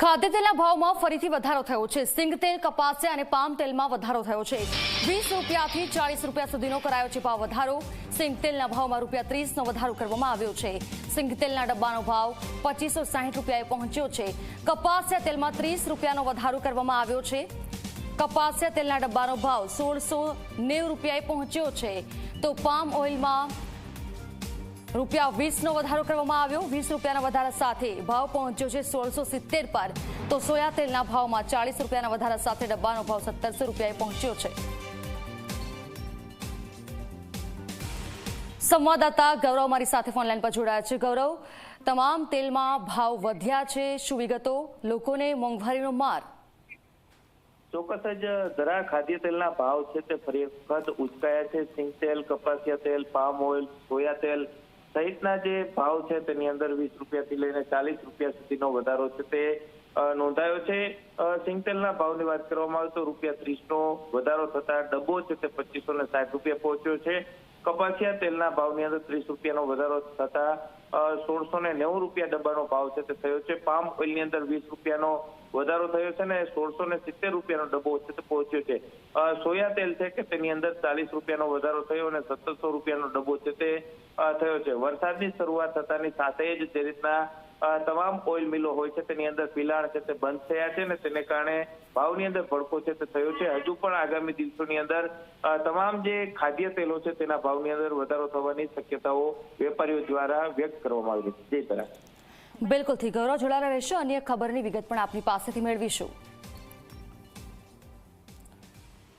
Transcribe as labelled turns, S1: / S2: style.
S1: ખાદ્ય તેલના ભાવમાં ફરીથી વધારો થયો છે. સિંગ તેલ કપાસિયા અને પામ તેલમાં વધારો થયો છે. વીસ રૂપિયાથી ચાળીસ રૂપિયા સુધીનો કરાયો છે ભાવ વધારો. સિંગ તેલના ભાવમાં રૂપિયા ત્રીસનો વધારો કરવામાં આવ્યો છે. સિંગ તેલના ડબ્બાનો ભાવ પચીસો સાહીઠ રૂપિયાએ પહોંચ્યો છે. કપાસિયા તેલમાં ત્રીસ રૂપિયાનો વધારો કરવામાં આવ્યો છે. કપાસિયા તેલના ડબ્બાનો ભાવ સોળસો નેવું રૂપિયાએ પહોંચ્યો છે. તો પામ ઓઇલમાં રૂપિયા વીસનો વધારો કરવામાં આવ્યો. વીસ રૂપિયાના વધારા સાથે ભાવ પહોંચ્યો છે સોળસો સિત્તેર પર. તો સોયા તેલના ભાવમાં ચાલીસ રૂપિયાના વધારા સાથે ડબ્બાનો ભાવ સત્તરસો રૂપિયાએ પહોંચ્યો છે. સંવાદદાતા ગૌરવ મારી સાથે ફોનલાઈન પર જોડાયા છે. ગૌરવ, તમામ તેલમાં ભાવ વધ્યા છે. શું વિગતો? લોકોને મોંઘવારીનો માર.
S2: ચોક્કસ જ ધરા ખાદ્ય તેલના ભાવ છે તે ફરી વખત ઉચકાયા છે. સિંગ તેલ, કપાસિયા તેલ, પામ ઓઇલ, સોયા તેલ સહિતના જે ભાવ છે તેની અંદર વીસ રૂપિયાથી લઈને ચાલીસ રૂપિયા સુધીનો વધારો છે તે નોંધાયો છે. સિંગતેલના સિંગ તેલના ભાવની વાત કરવામાં આવે તો રૂપિયા ત્રીસનો વધારો થતા ડબ્બો છે તે પચીસો ને સાઠ રૂપિયા પહોંચ્યો છે. કપાસિયા તેલના ભાવની અંદર ત્રીસ રૂપિયાનો વધારો થતા સોળસો ને નેવું રૂપિયા ડબ્બાનો ભાવ છે તે થયો છે. પામ ઓઇલની અંદર વીસ રૂપિયાનો વધારો થયો છે ને સોળસો ને સિત્તેર રૂપિયાનો ડબ્બો છે તે પહોંચ્યો છે. સોયા તેલ છે કે તેની અંદર ચાલીસ રૂપિયાનો વધારો થયો અને સત્તરસો રૂપિયાનો ડબ્બો છે તે થયો છે. વરસાદની શરૂઆત થતાની સાથે જ જે રીતના તમામ ઓઇલ મિલો હોય છે, તેની અંદર પિલાણ છે, તે બંધ થયા છે ને તેને કારણે ભાવની અંદર ભડકો છે તે થયો છે. હજુ પણ આગામી દિવસોની અંદર તમામ જે ખાદ્ય તેલો છે તેના ભાવની અંદર વધારો થવાની શક્યતાઓ વેપારીઓ દ્વારા વ્યક્ત કરવામાં આવી છે. જય તરા
S1: બિલકુલથી ગૌરવ જોડાયેલા રહેશે. અન્ય ખબરની વિગત પણ આપની પાસેથી મેળવીશું.